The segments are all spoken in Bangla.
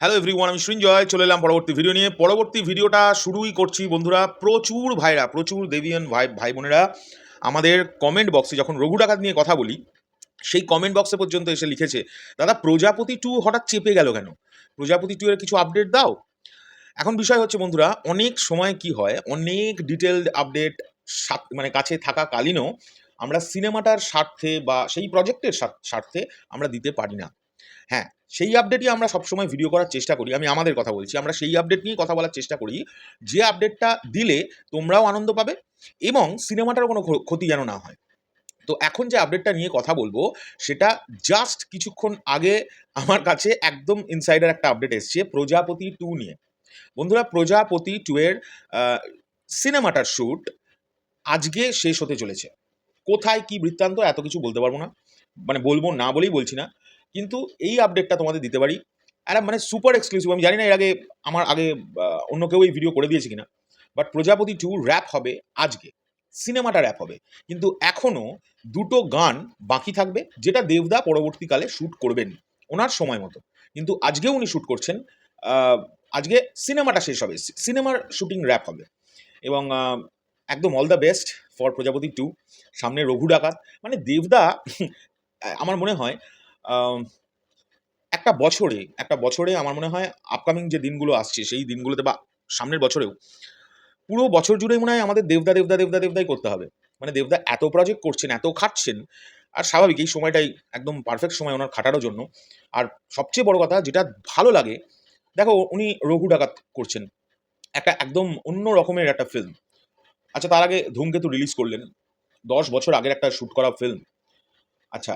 হ্যালো এভরিওয়ান আমি সৃঞ্জয় চলে এলাম পরবর্তী ভিডিও নিয়ে। পরবর্তী ভিডিওটা শুরুই করছি বন্ধুরা, প্রচুর ভাইরা, প্রচুর দেবিয়ান ভাই ভাই বোনেরা, আমাদের কমেন্ট বক্সে যখন রঘু ডাকাত নিয়ে কথা বলি, সেই কমেন্ট বক্সে পর্যন্ত এসে লিখেছে, দাদা, প্রজাপতি টু হঠাৎ চেপে গেল কেন? প্রজাপতি টু এর কিছু আপডেট দাও? এখন বিষয় হচ্ছে বন্ধুরা, অনেক সময় কি হয়, অনেক ডিটেলড আপডেট মানে কাছে থাকাকালীনও আমরা সিনেমাটার স্বার্থে বা সেই প্রজেক্টের স্বার্থে আমরা দিতে পারি না। হ্যাঁ সেই আপডেটই আমরা সবসময় ভিডিও করার চেষ্টা করি। আমি আমাদের কথা বলছি, আমরা সেই আপডেট নিয়েই কথা বলার চেষ্টা করি। যে আপডেটটা দিলে তোমরাও আনন্দ পাবে এবং সিনেমাটার কোনো ক্ষতি যেন না হয়। তো এখন যে আপডেটটা নিয়ে কথা বলব, সেটা জাস্ট কিছুক্ষণ আগে আমার কাছে একদম ইনসাইডার একটা আপডেট এসছে, প্রজাপতি টু নিয়ে। বন্ধুরা, প্রজাপতি টু এর সিনেমাটার শ্যুট আজকে শেষ হতে চলেছে। কোথায় কি বৃত্তান্ত, এত কিছু বলতে পারব না। মানে বলব না বলেই বলছি না। কিন্তু এই আপডেটটা তোমাদের দিতে পারি। আর মানে সুপার এক্সক্লুসিভ আমি জানি না এর আগে আমার আগে অন্য কেউ এই ভিডিও করে দিয়েছে কিনা। বাট প্রজাপতি টু র্যাপ হবে আজকে। সিনেমাটা র্যাপ হবে। কিন্তু এখনও দুটো গান বাকি থাকবে, যেটা দেবদা পরবর্তীকালে শ্যুট করবেন ওনার সময় মতো। কিন্তু আজকেও উনি শ্যুট করছেন আজকে সিনেমাটা শেষ হবে। সিনেমার শ্যুটিং র্যাপ হবে। এবং একদম all the best for Projapoti two সামনে রঘু ডাকাত। মানে দেবদা আমার মনে হয় একটা বছরে একটা বছরে আমার মনে হয় আপকামিং যে দিনগুলো আসছে, সেই দিনগুলোতে বা সামনের বছরেও পুরো বছর জুড়েই মনে হয় আমাদের দেবদা দেবদা দেবদা, দেবদাই করতে হবে। মানে দেবদা এত প্রজেক্ট করছেন, এত খাটছেন, আর স্বাভাবিক এই সময়টাই একদম পারফেক্ট সময় ওনার খাটানোর জন্য। আর সবচেয়ে বড় কথা যেটা ভালো লাগে, দেখো উনি রঘু ডাকাত করছেন। একটা একদম অন্য রকমের একটা ফিল্ম আচ্ছা তার আগে ধূমকেতু রিলিজ করলেন। দশ বছর আগের একটা শ্যুট করা ফিল্ম আচ্ছা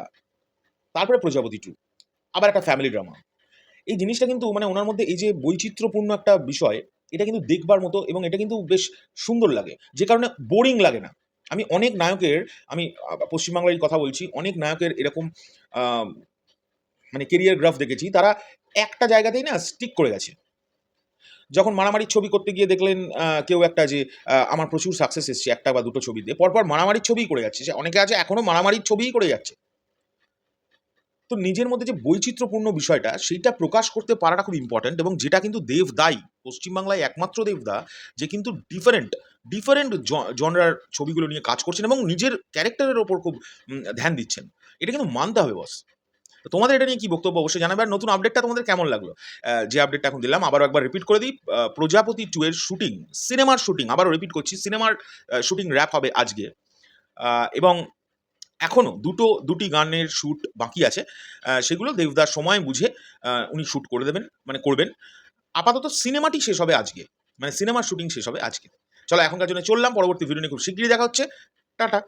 তারপরে প্রজাপতি টু আবার একটা ফ্যামিলি ড্রামা এই জিনিসটা কিন্তু মানে ওনার মধ্যে এই যে বৈচিত্র্যপূর্ণ একটা বিষয়, এটা কিন্তু দেখবার মতো এবং এটা কিন্তু বেশ সুন্দর লাগে। যে কারণে বোরিং লাগে না। আমি অনেক নায়কের, আমি পশ্চিমবাংলার কথা বলছি, অনেক নায়কের এরকম মানে কেরিয়ার গ্রাফ দেখেছি, তারা একটা জায়গাতেই না স্টিক করে গেছে। যখন মারামারির ছবি করতে গিয়ে দেখলেন কেউ একটা যে আমার প্রচুর সাকসেস এসছে, একটা বা দুটো ছবিতে, পরপর মারামারির ছবিই করে যাচ্ছে। অনেকে আছে, এখনও মারামারির ছবিই করে যাচ্ছে। তো নিজের মধ্যে যে বৈচিত্র্যপূর্ণ বিষয়টা, সেইটা প্রকাশ করতে পারাটা খুব ইম্পর্ট্যান্ট এবং যেটা কিন্তু দেবদাই পশ্চিমবাংলায় একমাত্র দেবদা যে কিন্তু ডিফারেন্ট ডিফারেন্ট জনরার ছবিগুলো নিয়ে কাজ করছেন এবং নিজের ক্যারেক্টারের ওপর খুব ধ্যান দিচ্ছেন। এটা কিন্তু মানতে হবে বস তোমাদের এটা নিয়ে কি বক্তব্য অবশ্যই জানাবে। আর নতুন আপডেটটা তোমাদের কেমন লাগল? যে আপডেটটা এখন দিলাম, আবারও একবার রিপিট করে দিই। প্রজাপতি টু এর শুটিং সিনেমার শুটিং আবারও রিপিট করছি সিনেমার শুটিং র্যাপ হবে আজকে। এবং এখনও দুটো, দুটি গানের শ্যুট বাকি আছে। সেগুলো দেবদার সময় বুঝে উনি শ্যুট করে দেবেন মানে করবেন। আপাতত সিনেমাটি শেষ হবে আজকে। মানে সিনেমার শুটিং শেষ হবে আজকে। চলো এখনকার জন্য চললাম, পরবর্তী ভিডিও নিয়ে খুব শীঘ্রই দেখা হচ্ছে। টাটা।